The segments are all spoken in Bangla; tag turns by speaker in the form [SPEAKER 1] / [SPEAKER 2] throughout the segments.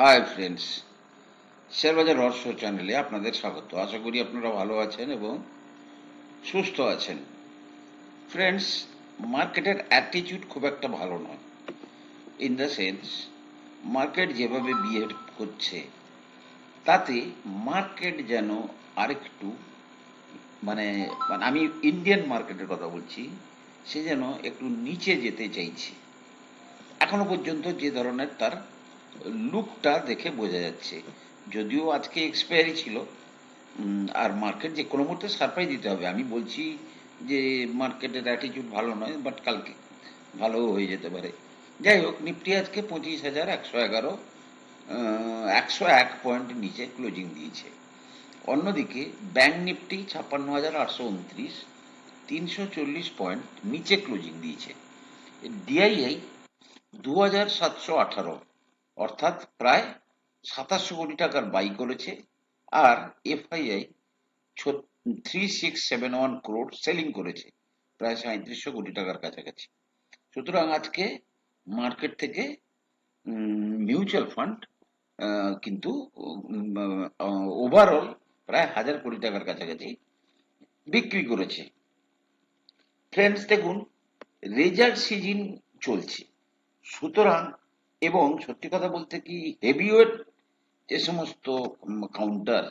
[SPEAKER 1] হাই ফ্রেন্ডস শেয়ারবাজার রহস্য চ্যানেলে আপনাদের স্বাগত। আশা করি আপনারা ভালো আছেন এবং সুস্থ আছেন। ফ্রেন্ডস মার্কেটের অ্যাটিটিউড খুব একটা ভালো নয়। ইন দ্য সেন্স মার্কেট যেভাবে বিহেভ করছে, তাতে মার্কেট যেন আরেকটু মানে মানে আমি ইন্ডিয়ান মার্কেটের কথা বলছি, সে যেন একটু নিচে যেতে চাইছে। এখনও পর্যন্ত যে ধরনের তার লুকটা দেখে বোঝা যাচ্ছে। যদিও আজকে এক্সপায়ারি ছিল আর মার্কেট যে কোনো মুহূর্তে সারপ্রাইজ দিতে হবে। আমি বলছি যে মার্কেটের অ্যাটিটিউড ভালো নয় বাট কালকে ভালো হয়ে যেতে পারে। যাই হোক নিফটি আজকে পঁচিশ হাজার একশো এগারো একশো এক পয়েন্ট নিচে ক্লোজিং দিয়েছে। অন্যদিকে ব্যাংক নিফটি ছাপ্পান্ন হাজার আটশো উনত্রিশ, তিনশো চল্লিশ পয়েন্ট নিচে ক্লোজিং দিয়েছে। ডিআইআই দু হাজার সাতশো আঠারো অর্থাৎ প্রায় সাতাশশো কোটি টাকার বাই করেছে আর FII three six seven one crore selling করেছে। প্রায় সাঁত্রিশশো কোটি টাকার কাছাকাছি। সুতরাং আজকে মার্কেট থেকে মিউচুয়াল ফান্ড কিন্তু ওভারঅল প্রায় হাজার কোটি টাকার কাছাকাছি বিক্রি করেছে। ফ্রেন্ডস দেখুন রেজাল্ট সিজন চলছে। সুতরাং এবং সত্যি কথা বলতে কি হেভিওয়েট যে সমস্ত কাউন্টার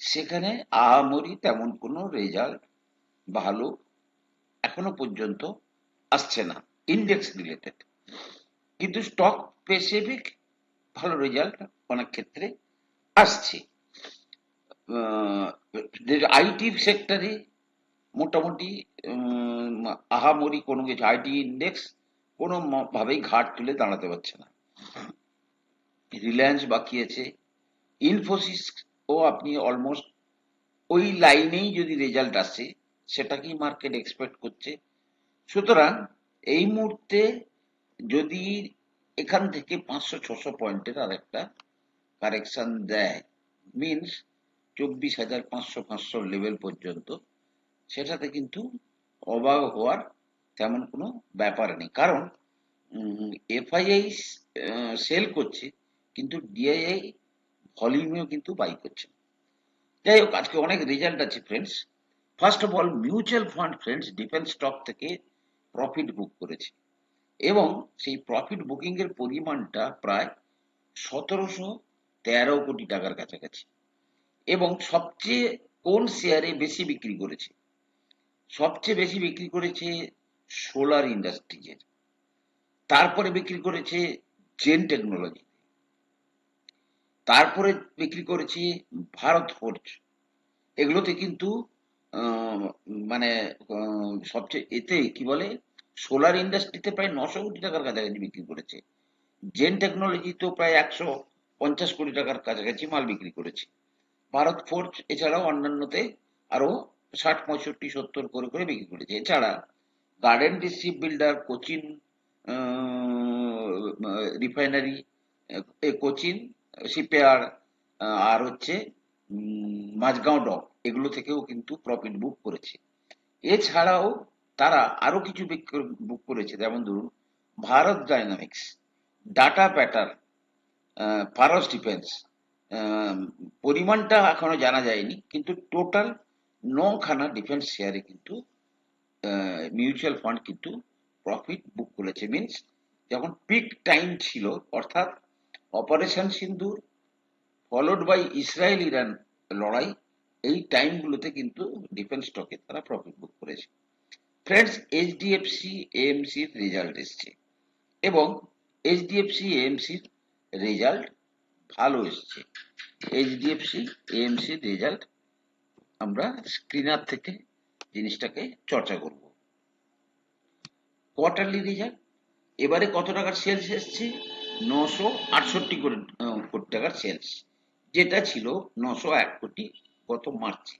[SPEAKER 1] সেখানে আহামরি তেমন কোনো রেজাল্ট ভালো এখনও পর্যন্ত আসছে না ইন্ডেক্স রিলেটেড কিন্তু স্টক স্পেসিফিক ভালো রেজাল্ট অনেক ক্ষেত্রে আসছে। আইটি সেক্টরে মোটামুটি আহামরি কোনো কিছু আইটি ইন্ডেক্স কোনো ভাবেই ঘাট তুলে দাঁড়াতে পারছে না। রিলায়েন্স বাকি আছে ইনফোসিস ও আপনি অলমোস্ট ওই লাইনেই যদি রেজাল্ট আসে, সেটাকেই মার্কেট এক্সপেক্ট করছে। সুতরাং এই মুহূর্তে যদি এখান থেকে পাঁচশো, ছশো পয়েন্টের আর একটা কারেকশন দেয় মিনস চব্বিশ হাজার পাঁচশো পাঁচশো লেভেল পর্যন্ত, সেটাতে কিন্তু অবাক হওয়ার তেমন কোনো ব্যাপার নেই। কারণ এফআইআই সেল করছে, কিন্তু ডিআইআই ভলিউমেও কিন্তু বাই করছে যাই হোক, আজকে অনেক রেজাল্ট আছে friends first of all mutual fund friends defence stock থেকে প্রফিট বুক করেছে। এবং সেই প্রফিট বুকিং এর পরিমাণটা প্রায় সতেরোশো তেরো কোটি টাকার কাছাকাছি। এবং সবচেয়ে কোন শেয়ারে বেশি বিক্রি করেছে? সবচেয়ে বেশি বিক্রি করেছে সোলার ইন্ডাস্ট্রিজের। তারপরে বিক্রি করেছে জেন টেকনোলজি। তারপরে বিক্রি করেছে ভারত ফোর্জ। এগুলোতে কিন্তু মানে সবচেয়ে এতে কি বলে, সোলার ইন্ডাস্ট্রিতে প্রায় নশো কোটি টাকার কাছাকাছি বিক্রি করেছে। জেন টেকনোলজি তো প্রায় একশো পঞ্চাশ কোটি টাকার কাছাকাছি মাল বিক্রি করেছে। ভারত ফোর্জ এছাড়াও অন্যান্যতে আরও ষাট, পঁয়ষট্টি, সত্তর করে করে বিক্রি করেছে। এছাড়া garden ডিস্ট্রিপ builder Cochin refinery Cochin shipyard আর হচ্ছে মাঝগাঁও ডক এগুলো থেকেও কিন্তু প্রফিট বুক করেছে। এছাড়াও তারা আরও কিছু বুক করেছে। যেমন ধরুন, Bharat dynamics data pattern Paras defence পরিমাণটা এখনও জানা যায়নি, কিন্তু টোটাল নখানা ডিফেন্স শেয়ারে কিন্তু মিউচুয়াল ফান্ড কিন্তু প্রফিট বুক করেছে। মিনস যখন পিক টাইম ছিল, অর্থাৎ operation Sindoor followed by Israel Iran লড়াই, এই টাইমগুলোতে কিন্তু ডিফেন্স স্টকে তারা প্রফিট বুক করেছে। ফ্রেন্ডস এইচডিএফসি এএমসির রেজাল্ট এসছে এবং এইচডিএফসি এএমসির রেজাল্ট ভালো এসছে। এইচডিএফসি এএমসির রেজাল্ট আমরা স্ক্রিনার থেকে জিনিসটাকে চর্চা করব। কোয়ার্টারলি রেজাল্ট এবারে কত টাকার সেলস এসছে? নশো আটষট্টি কোটি টাকার সেলস যেটা ছিল নশো এক কোটি গত মার্চে।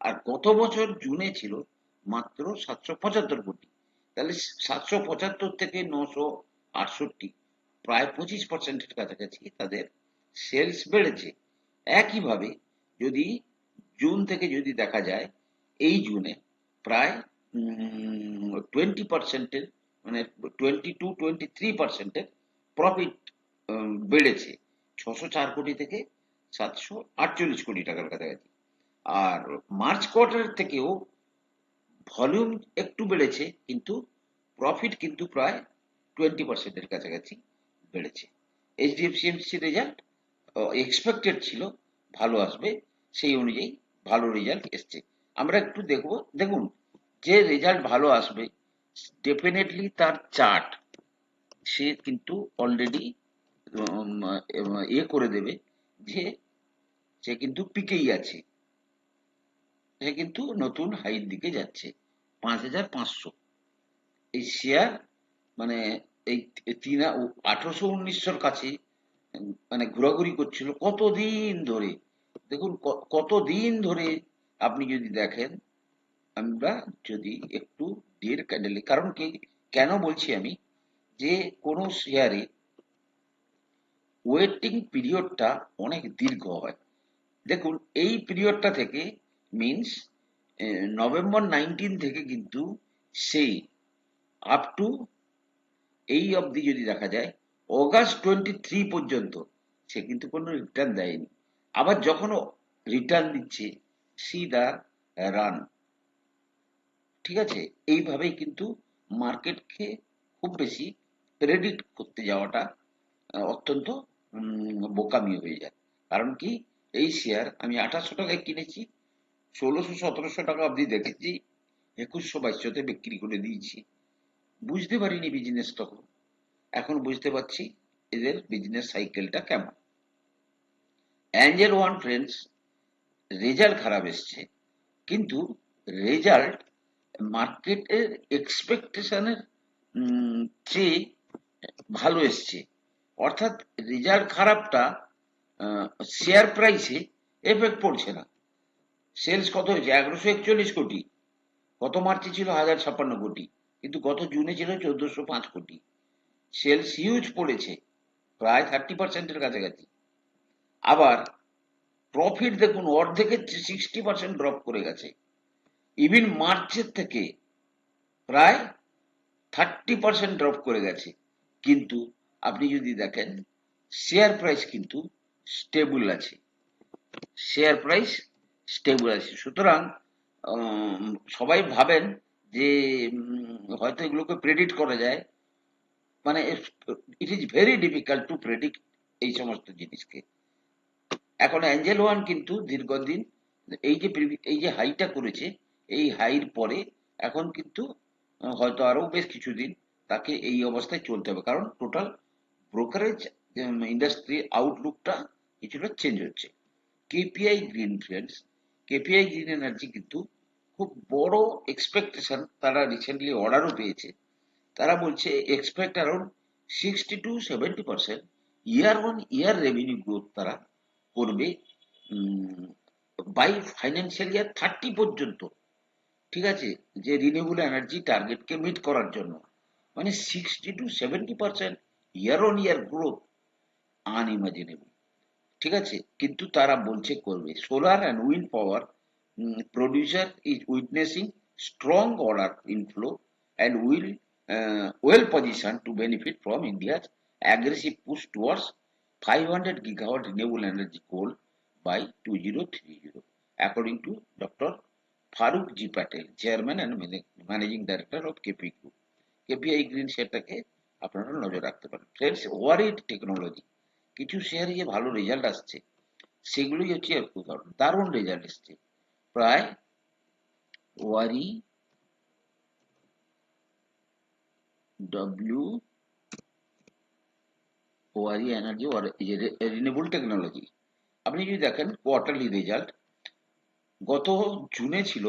[SPEAKER 1] আর গত বছর জুনে ছিল মাত্র সাতশো পঁচাত্তর কোটি। তাহলে সাতশো পঁচাত্তর থেকে নশো আটষট্টি, প্রায় পঁচিশ পার্সেন্টের কাছাকাছি তাদের সেলস বেড়েছে। একইভাবে যদি জুন থেকে যদি দেখা যায়, এই জুনে প্রায় টোয়েন্টি পার্সেন্টের মানে টোয়েন্টি টু টোয়েন্টি থ্রি পার্সেন্টের প্রফিট বেড়েছে। ছশো চার কোটি থেকে সাতশো আটচল্লিশ কোটি টাকার কাছাকাছি। আর মার্চ কোয়ার্টার থেকেও ভলিউম একটু বেড়েছে, কিন্তু প্রফিট কিন্তু প্রায় টোয়েন্টি পার্সেন্টের কাছাকাছি বেড়েছে। এইচডিএফসিএমসি রেজাল্ট এক্সপেক্টেড ছিল, ভালো আসবে, সেই অনুযায়ী ভালো রেজাল্ট এসছে। আমরা একটু দেখব। দেখুন, যে রেজাল্ট ভালো আসবে ডেফিনেটলি তার চার্ট সে কিন্তু অলরেডি এ করে দেবে যে সে কিন্তু পিকেই আছে। সে কিন্তু নতুন হাইট দিকে যাচ্ছে, পাঁচ হাজার পাঁচশো। এই শেয়ার মানে এই তিন, আঠারোশো উনিশশোর কাছে মানে ঘোরাঘুরি করছিল কতদিন ধরে? দেখুন কতদিন ধরে আপনি যদি দেখেন, আমরা যদি একটু ডের ক্যান্ডেলে কারণ কি, কেন বলছি আমি যে কোনো শেয়ারে ওয়েটিং পিরিয়ডটা অনেক দীর্ঘ হয়। দেখুন, এই পিরিয়ডটা থেকে মিনস নভেম্বর নাইনটিন থেকে কিন্তু সেই আপ টু এই অবধি যদি দেখা যায় অগাস্ট টোয়েন্টি থ্রি পর্যন্ত সে কিন্তু কোনো রিটার্ন দেয়নি। আবার যখন রিটার্ন দিচ্ছে সি দা রান ঠিক আছে? এইভাবেই কিন্তু মার্কেটকে খুব বেশি প্রেডিক্ট করতে যাওয়াটা অত্যন্ত বোকামি হয়ে যায়। কারণ কি? এই শেয়ার আমি আঠাশশো টাকায় কিনেছি, ষোলোশো, সতেরোশো টাকা অবধি দেখেছি, একুশশো, বাইশশোতে বিক্রি করে দিয়েছি। বুঝতে পারিনি বিজনেস তখন। এখন বুঝতে পারছি এদের বিজনেস সাইকেলটা কেমন। অ্যাঞ্জেল ওয়ান ফ্রেন্ডস রেজাল্ট খারাপ এসছে। কিন্তু রেজাল্ট মার্কেটের এক্সপেকটেশনের চেয়ে ভালো এসছে। অর্থাৎ রেজাল্ট খারাপটা শেয়ার প্রাইসে এফেক্ট পড়ছে না। সেলস কত হয়েছে? এগারোশো একচল্লিশ কোটি। গত মার্চে ছিল হাজার ছাপ্পান্ন কোটি। কিন্তু গত জুনে ছিল চোদ্দশো পাঁচ কোটি। সেলস হিউজ পড়েছে। প্রায় থার্টি পার্সেন্টের কাছাকাছি। আবার প্রফিট দেখুন, অর্ধেকের সিক্সটি পার্সেন্ট ড্রপ করে গেছে। ইভিন মার্চের থেকে প্রায় থার্টি পার্সেন্ট ড্রপ করে গেছে। কিন্তু আপনি যদি দেখেন শেয়ার প্রাইস কিন্তু স্টেবল আছে। শেয়ার প্রাইস স্টেবল আছে। সুতরাং সবাই ভাবেন যে হয়তো এগুলোকে প্রেডিক্ট করা যায়। মানে it is very difficult to predict এই সমস্ত জিনিসকে। এখন অ্যাঞ্জেল ওয়ান কিন্তু দীর্ঘদিন এই যে এই যে হাইটা করেছে, এই হাইর পরে এখন কিন্তু হয়তো আরও বেশ কিছুদিন তাকে এই অবস্থায় চলতে হবে। কারণ টোটাল ব্রোকারেজ ইন্ডাস্ট্রি আউটলুকটা কিছুটা চেঞ্জ হচ্ছে। KPI green friends KPI green energy কিন্তু খুব বড় এক্সপেকটেশন তারা রিসেন্টলি অর্ডারও পেয়েছে। তারা বলছে expect around sixty to seventy percent year on year revenue growth তারা করবে বাই ফাইন্যান্সিয়াল ইয়ার থার্টি পর্যন্ত। ঠিক আছে? যে রিনিউবল এনার্জি টার্গেটকে মিট করার জন্য। মানে sixty to seventy percent year on year growth unimaginable ঠিক আছে? কিন্তু তারা বলছে করবে। Solar and wind power producer is witnessing strong order inflow and will well position to benefit from India's aggressive push towards 500 gigawatt renewable energy goal by 2030 according to dr Farooq G Patel chairman and managing director of KP group KPI green শেয়ারটাকে আপনারা নজর রাখতে পারেন। ফ্রেন্ডস ওয়ারিড টেকনোলজি কিছু শেয়ারে যে ভালো রেজাল্ট আসছে, সেগুলোই হচ্ছে উদাহরণ। দারুণ রেজাল্ট এসছে। প্রায় Waaree W Waaree energy renewable technology আপনি যদি দেখেন কোয়ার্টারলি রেজাল্ট গত জুনে ছিল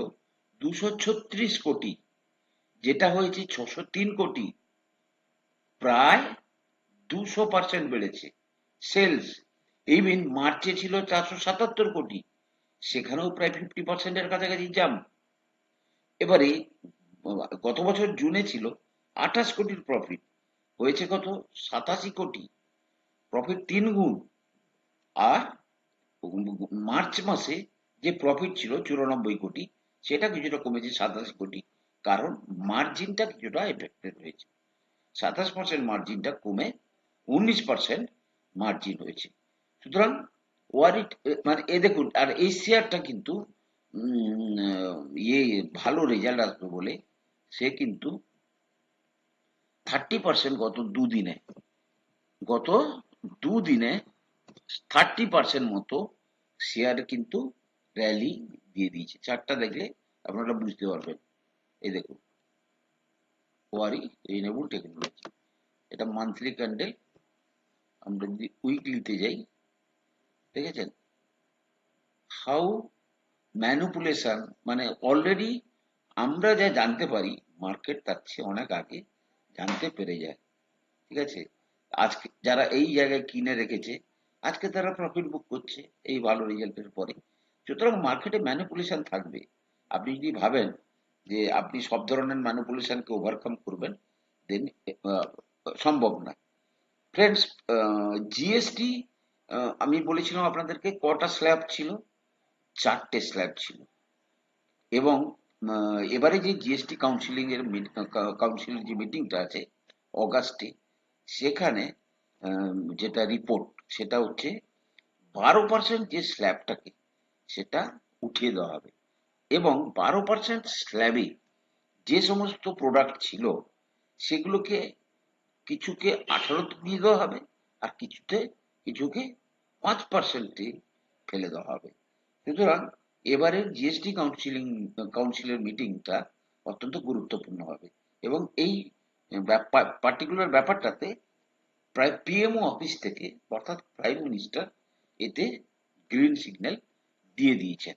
[SPEAKER 1] দুশো ছত্রিশ কোটি, যেটা হয়েছে ছশো তিন কোটি। প্রায় দুশো পার্সেন্ট বেড়েছে। সেলস ইভিন মার্চে ছিল চারশো সাতাত্তর কোটি, সেখানেও প্রায় ফিফটি পার্সেন্টের কাছাকাছি জাম এবারে, গত বছর জুনে ছিল আঠাশ কোটির প্রফিট হয়েছে কত সাতাশি কোটি। প্রফিট তিন গুণ। আর মার্চ মাসে যে প্রফিট ছিল চুরানব্বই কোটি, সেটা কিছুটা কমেছে সাতাশ কোটি। কারণ মার্জিনটা কিছুটা এফেক্টেড হয়েছে। সাতাশ পার্সেন্ট মার্জিনটা কমে উনিশ পার্সেন্ট মার্জিন হয়েছে। সুতরাং ওয়ারিট মানে এ দেখুন, আর এই শেয়ারটা কিন্তু ইয়ে ভালো রেজাল্ট আসবে বলে সে কিন্তু থার্টি পার্সেন্ট গত দুদিনে, গত দুদিনে থার্টি পার্সেন্ট মতো শেয়ার কিন্তু র্যালি দিয়ে দিয়েছে। চারটা দেখলে আপনারা বুঝতে পারবেন। এই দেখুন, ওয়ারি রিনেবল টেকনোলজি এটা মান্থলি ক্যান্ডেল আমরা যদি উইকলিতে যাই, দেখেছেন? হাউ ম্যানুপুলেশন মানে অলরেডি আমরা যা জানতে পারি মার্কেট তার চেয়ে অনেক আগে জানতে পেরে যায়। ঠিক আছে? আজকে যারা এই জায়গায় কিনে রেখেছে, আজকে তারা প্রফিট বুক করছে এই ভালো রেজাল্টের পরে। সুতরাং মার্কেটে ম্যানিপুলেশন থাকবে। আপনি যদি ভাবেন যে আপনি সব ধরনের ম্যানিপুলেশনকে ওভারকাম করবেন দেন সম্ভব না। ফ্রেন্ডস জিএসটি আমি বলেছিলাম আপনাদেরকে কটা স্ল্যাব ছিল? চারটে স্ল্যাব ছিল। এবং এবারে যে জিএসটি কাউন্সিলিং এর কাউন্সিলের যে মিটিংটা আছে অগাস্টে সেখানে যেটা রিপোর্ট সেটা হচ্ছে বারো পার্সেন্ট যে স্ল্যাবটাকে সেটা উঠিয়ে দেওয়া হবে। এবং বারো পার্সেন্ট স্ল্যাবে যে সমস্ত প্রোডাক্ট ছিল, সেগুলোকে কিছুকে আঠারোতে দিয়ে দেওয়া হবে আর কিছুতে কিছুকে পাঁচ পার্সেন্টে ফেলে দেওয়া হবে। সুতরাং এবারের জিএসটি কাউন্সিলিং কাউন্সিলের মিটিংটা অত্যন্ত গুরুত্বপূর্ণ হবে। এবং এই পার্টিকুলার ব্যাপারটাতে প্রায় পিএমও অফিস থেকে অর্থাৎ প্রাইম মিনিস্টার এতে গ্রিন সিগন্যাল দিয়ে দিয়েছেন।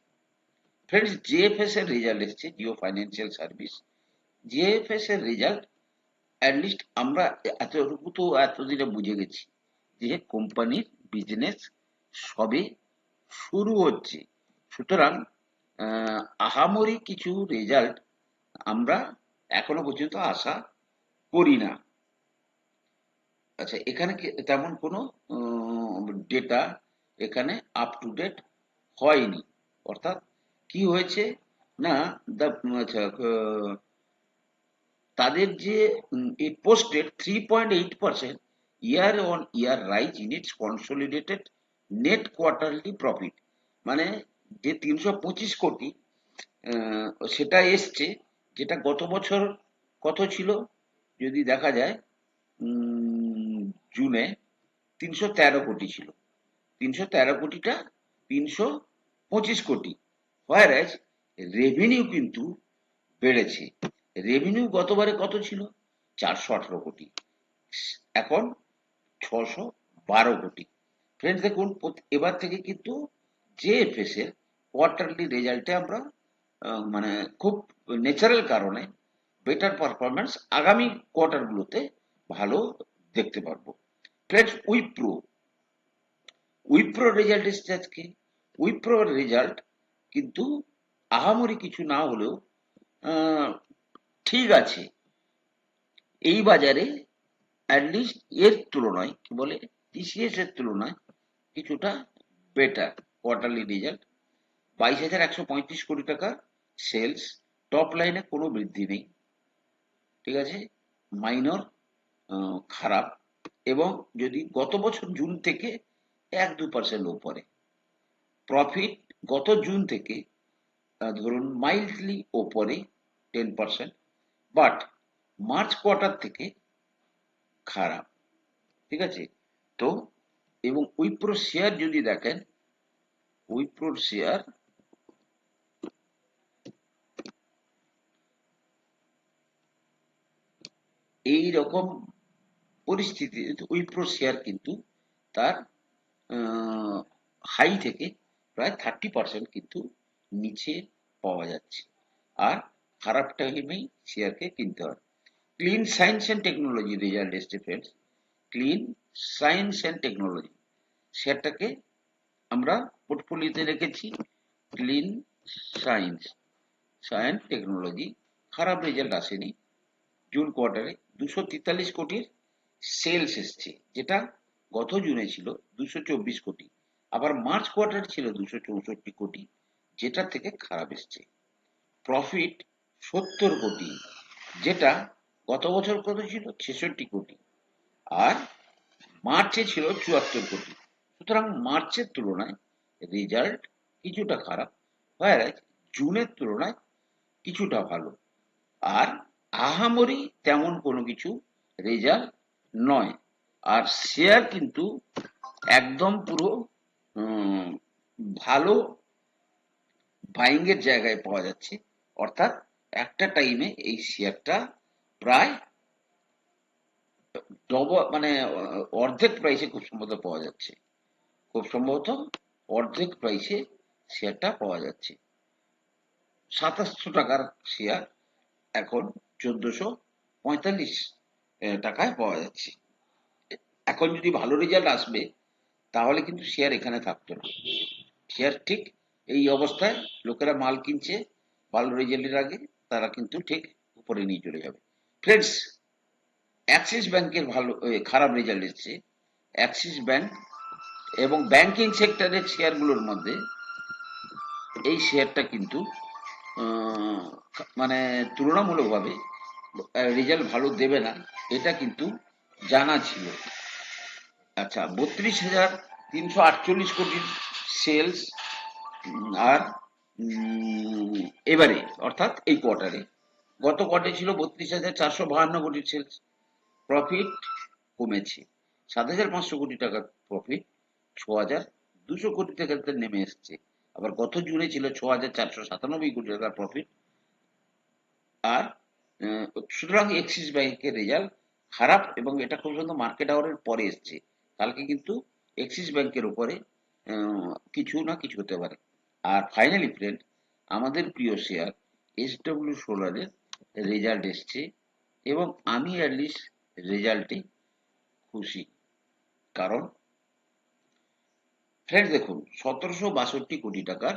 [SPEAKER 1] ফ্রেন্ডস জেএফএস এর রেজাল্ট এসছে জিও ফাইন্যান্সিয়াল সার্ভিস জেএফএস এর রেজাল্ট অ্যাটলিস্ট আমরা এতটুকু তো এতদিনে বুঝে গেছি যে কোম্পানির বিজনেস সবে শুরু হচ্ছে। সুতরাং আহ, আহামরি কিছু রেজাল্ট আমরা এখনও পর্যন্ত আশা করি না। আচ্ছা এখানে তেমন কোনো ডেটা এখানে আপ টু ডেট হয়নি? অর্থাৎ কি হয়েছে? না আচ্ছা তাদের যে it posted three point eight percent year on year rise in its consolidated net quarterly profit মানে যে তিনশো পঁচিশ কোটি সেটা এসছে, যেটা গত বছর কত ছিল? যদি দেখা যায় জুনে তিনশো তেরো কোটি ছিল। তিনশো তেরো কোটিটা তিনশো পঁচিশ কোটি। হোয়ারাজ রেভিনিউ কিন্তু বেড়েছে। রেভিনিউ গতবারে কত ছিল? চারশো আঠারো কোটি। এখন ছশো বারো কোটি। ফ্রেন্ডস দেখুন এবার থেকে কিন্তু জেএফএস এর কোয়ার্টারলি রেজাল্টে আমরা মানে খুব ন্যাচারাল কারণে বেটার পারফরমেন্স আগামী কোয়ার্টারগুলোতে ভালো দেখতে পারব। ফ্রেন্ডস উইপ্রো উইপ্রো রেজাল্ট এসছে আজকে। উইপ্রো রেজাল্ট কিন্তু আহামরি কিছু না হলেও ঠিক আছে। এই বাজারে অ্যাটলিস্ট এর তুলনায় কি বলে? টিসিএস এর তুলনায় কিছুটা বেটার কোয়ার্টারলি রেজাল্ট বাইশ হাজার একশো পঁয়ত্রিশ কোটি টাকা সেলস টপ লাইনে কোনো বৃদ্ধি নেই। ঠিক আছে? মাইনর খারাপ এবং যদি গত বছর জুন থেকে এক দু পার্সেন্ট উপরে প্রফিট গত জুন থেকে ধরুন মাইল্ডলি ওপরে ten percent but March quarter থেকে খারাপ, ঠিক আছে? তো, এবং উইপ্রো শেয়ার যদি দেখেন উইপ্রোর শেয়ার এই রকম পরিস্থিতি উইপ্রো শেয়ার কিন্তু তার হাই থেকে প্রায় থার্টি পার্সেন্ট কিন্তু নিচে পাওয়া যাচ্ছে। আর খারাপ টাইমেই শেয়ারকে কিনতে হয়। Clean science and technology result এসছে friends clean science and technology শেয়ারটাকে আমরা পোর্টফোলিওতে রেখেছি। ক্লিন সায়েন্স সায়েন্স টেকনোলজি খারাপ রেজাল্ট আসেনি। জুন কোয়ার্টারে দুশো তেতাল্লিশ কোটির সেলস এসছে, যেটা গত জুনে ছিল দুশো চব্বিশ কোটি। আবার মার্চ কোয়ার্টার ছিল দুশো চৌষট্টি কোটি, যেটা থেকে খারাপ এসছে। প্রফিট সত্তর কোটি, যেটা গত বছর কত ছিল? ছেষট্টি কোটি। আর মার্চে ছিল চুয়াত্তর কোটি। সুতরাং মার্চের তুলনায় রেজাল্ট কিছুটা খারাপ। হয় জুনের তুলনায় কিছুটা ভালো। আর আহামরি তেমন কোনো কিছু রেজাল্ট নয়। আর শেয়ার কিন্তু একদম পুরো ভালো বাইং এর জায়গায় পাওয়া যাচ্ছে। অর্থাৎ একটা টাইমে এই শেয়ারটা প্রায় ডব মানে অর্ধেক প্রাইসে খুব সম্ভবত পাওয়া যাচ্ছে। খুব সম্ভবত অর্ধেক প্রাইসে শেয়ারটা পাওয়া যাচ্ছে। সাতাশশো টাকার শেয়ার এখন চোদ্দশো পঁয়তাল্লিশ টাকায় পাওয়া যাচ্ছে। এখন যদি ভালো রেজাল্ট আসবে, তাহলে কিন্তু শেয়ার এখানে থাকতো না। শেয়ার ঠিক এই অবস্থায় লোকেরা মাল কিনছে, ভালো রেজাল্টের আগে তারা কিন্তু ঠিক উপরে নিয়ে চলে যাবে। ফ্রেন্ডস অ্যাক্সিস ব্যাংকের ভালো খারাপ রেজাল্ট এসেছে। অ্যাক্সিস ব্যাংক এবং ব্যাংকিং সেক্টরের শেয়ারগুলোর মধ্যে এই শেয়ারটা কিন্তু মানে তুলনামূলকভাবে রেজাল্ট ভালো দেবে না, এটা কিন্তু জানা ছিল। আচ্ছা বত্রিশ হাজার তিনশো আটচল্লিশ কোটির সেলস আর এবারে, অর্থাৎ এই কোয়ার্টারে গত কোয়ার্টারে ছিল বত্রিশ হাজার চারশো বাহান্ন কোটির সেলস প্রফিট কমেছে। সাত হাজার পাঁচশো কোটি টাকার প্রফিট ছ হাজার দুশো কোটি টাকাতে নেমে এসছে। আবার গত জুনে ছিল? ছ হাজার চারশো সাতানব্বই কোটি টাকার প্রফিট আর সুতরাং এক্সিস ব্যাংকের রেজাল্ট খারাপ এবং এটা খুব সুন্দর মার্কেট আওয়ারের পরে এসছে। কালকে কিন্তু এক্সিস ব্যাংকের উপরে কিছু না কিছু হতে পারে। আর ফাইনালি ফ্রেন্ড আমাদের প্রিয় শেয়ার এস ডব্লিউ সোলারের রেজাল্ট এসছে এবং আমি অ্যাটলিস্ট রেজাল্টে খুশি। কারণ ফ্রেন্ড দেখুন, সতেরোশো বাষট্টি কোটি টাকার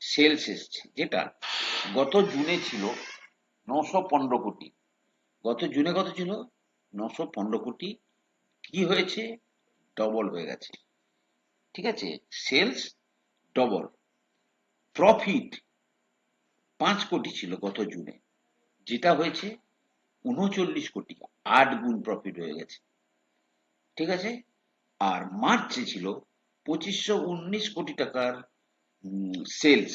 [SPEAKER 1] সেলস এসছে, যেটা গত জুনে ছিল নশো পনেরো কোটি। গত জুনে কত ছিল? নশো পনেরো কোটি। কি হয়েছে? ডবল হয়ে গেছে। ঠিক আছে? সেলস ডবল প্রফিট পাঁচ কোটি ছিল গত জুনে। যেটা হয়েছে উনচল্লিশ কোটি, আট গুণ প্রফিট হয়ে গেছে। ঠিক আছে? আর মার্চে ছিল পঁচিশশো উনিশ কোটি টাকার সেলস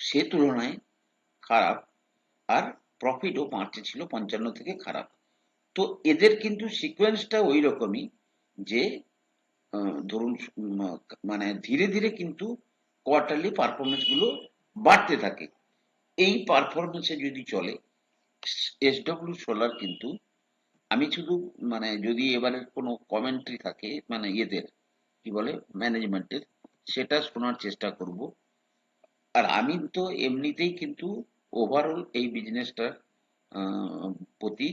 [SPEAKER 1] সে তুলনায় খারাপ আর প্রফিটও মার্চে ছিল পঞ্চান্ন থেকে খারাপ। তো এদের কিন্তু সিকোয়েন্সটা ওই রকমই যে ধরুন মানে ধীরে ধীরে কিন্তু কোয়ার্টারলি পারফরমেন্সগুলো বাড়তে থাকে। এই পারফরমেন্সে যদি চলে এসডব্লিউ সোলার কিন্তু আমি শুধু মানে যদি এবারে কোনো কমেন্ট্রি থাকে মানে ইয়েদের কি বলে ম্যানেজমেন্টের সেটা শোনার চেষ্টা করব। আর আমি তো এমনিতেই কিন্তু ওভারঅল এই বিজনেসটার প্রতি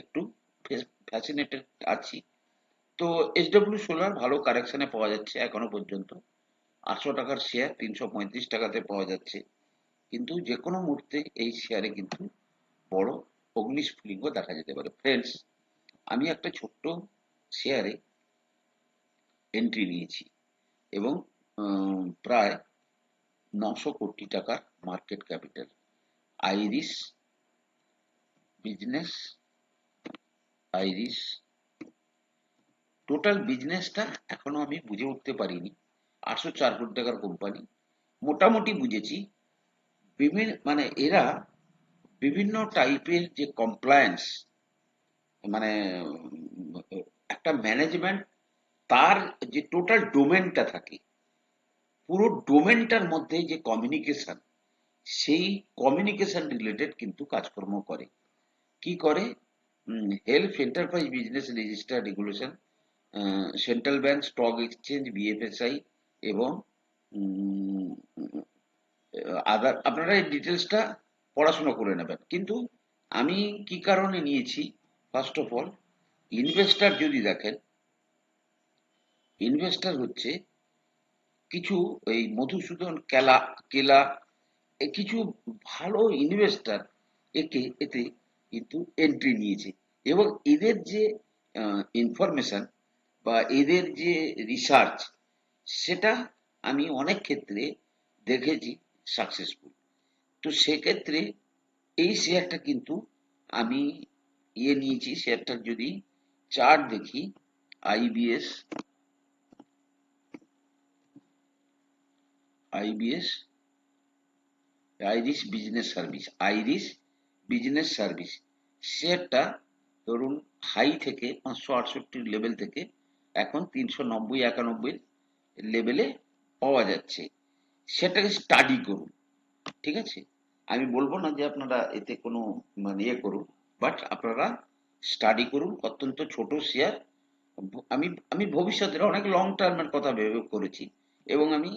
[SPEAKER 1] একটু ফ্যাসিনেটেড আছি। তো এসডব্লিউ সোলার ভালো কারেকশানে পাওয়া যাচ্ছে এখনও পর্যন্ত। আটশো টাকার শেয়ার তিনশো পঁয়ত্রিশ টাকাতে পাওয়া যাচ্ছে। কিন্তু যে কোনো মুহূর্তে এই শেয়ারে কিন্তু বড় অগ্নিস্ফুলিঙ্গ দেখা যেতে পারে। ফ্রেন্ডস আমি একটা ছোট্ট শেয়ারে এন্ট্রি নিয়েছি এবং প্রায় নশো কোটি টাকার market capital Iris business Iris total বিজনেসটা এখনও আমি বুঝে উঠতে পারিনি। আটশো চার কোটি টাকার কোম্পানি মোটামুটি বুঝেছি। বিভিন্ন মানে এরা বিভিন্ন টাইপের যে কমপ্লায়েন্স মানে একটা ম্যানেজমেন্ট তার যে টোটাল ডোমেনটা থাকে, পুরো ডোমেনটার মধ্যে যে কমিউনিকেশন সেই কমিউনিকেশন রিলেটেড কিন্তু কাজকর্ম করে। কি করে? Health enterprise business register regulation central bank stock exchange BFSI এবং আদার, আপনারা এই ডিটেলসটা পড়াশোনা করে নেবেন। কিন্তু আমি কি কারণে নিয়েছি? ফার্স্ট অফ অল ইনভেস্টার যদি দেখেন ইনভেস্টার হচ্ছে কিছু এই মধুসূদন কেলা কেলা কিছু ভালো ইনভেস্টার একে, এতে কিন্তু এন্ট্রি নিয়েছে। এবং এদের যে ইনফরমেশন বা এদের যে রিসার্চ সেটা আমি অনেক ক্ষেত্রে দেখেছি সাকসেসফুল তো সেক্ষেত্রে এই শেয়ারটা কিন্তু আমি ইয়ে নিয়েছি শেয়ারটার যদি চার্ট দেখি IBS IBS Iris business service Iris business service শেয়ারটা ধরুন হাই থেকে পাঁচশো আটষট্টির লেভেল থেকে এখন তিনশো নব্বই, একানব্বই লেভেলে পাওয়া যাচ্ছে। সেটাকে স্টাডি করুন, ঠিক আছে? আমি বলব না যে আপনারা এতে কোনো মানে ইয়ে করুন বাট আপনারা স্টাডি করুন, অত্যন্ত ছোট শেয়ার আমি আমি ভবিষ্যতের অনেক লং টার্মের কথা ভেবে করেছি, এবং আমি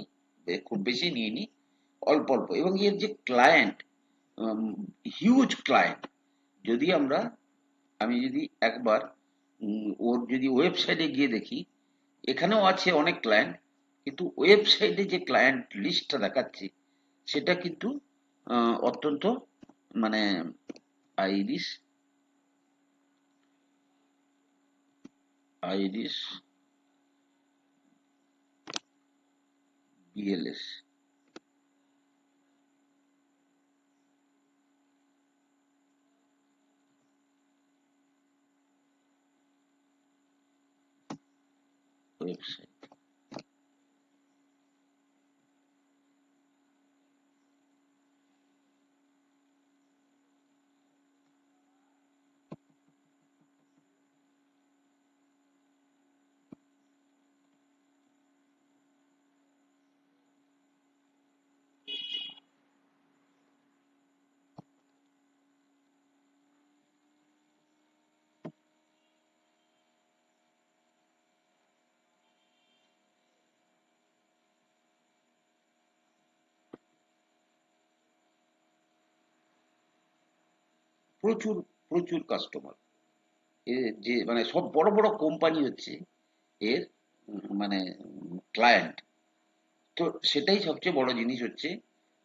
[SPEAKER 1] খুব বেশি নিইনি অল্প অল্প। এবং এর যে ক্লায়েন্ট হিউজ ক্লায়েন্ট যদি আমরা, আমি যদি একবার ওর যদি ওয়েবসাইটে গিয়ে দেখি, এখানেও আছে অনেক ক্লায়েন্ট কিন্তু ওয়েবসাইটে যে ক্লায়েন্ট লিস্টটা দেখাচ্ছে, সেটা কিন্তু অত্যন্ত মানে আইরিশ আইরিশ বিএলএস। ওয়েবসাইট। প্রচুর প্রচুর কাস্টমার যে মানে সব বড় বড় কোম্পানি হচ্ছে এর মানে ক্লায়েন্ট তো সেটাই সবচেয়ে বড় জিনিস হচ্ছে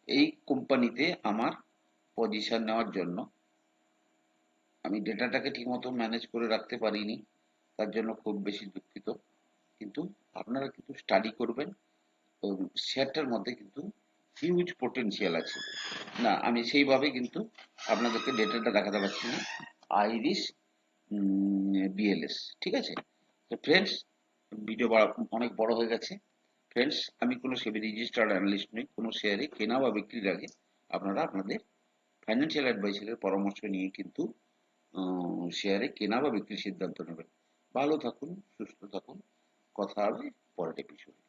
[SPEAKER 1] এই কোম্পানিতে আমার পজিশন নেওয়ার জন্য। আমি ডেটাটাকে ঠিকমতো ম্যানেজ করে রাখতে পারিনি, তার জন্য খুব বেশি দুঃখিত। কিন্তু আপনারা কিন্তু স্টাডি করবেন শেয়ারটার মধ্যে কিন্তু হিউজ পোটেনশিয়াল আছে। না, আমি সেইভাবে কিন্তু আপনাদেরকে ডেটাটা দেখাতে পারছি না। আইরিশ বিএলএস ঠিক আছে? তো ফ্রেন্ডস ভিডিও অনেক বড় হয়ে গেছে। ফ্রেন্ডস আমি কোনো সেবি রেজিস্টার্ড অ্যানালিস্ট নই, কোনো শেয়ারে কেনা বা বিক্রির আগে আপনারা আপনাদের ফাইন্যান্সিয়াল অ্যাডভাইসারের পরামর্শ নিয়ে কিন্তু শেয়ারে কেনা বা বিক্রির সিদ্ধান্ত নেবেন। ভালো থাকুন, সুস্থ থাকুন। কথা হবে পরের এপিসোডে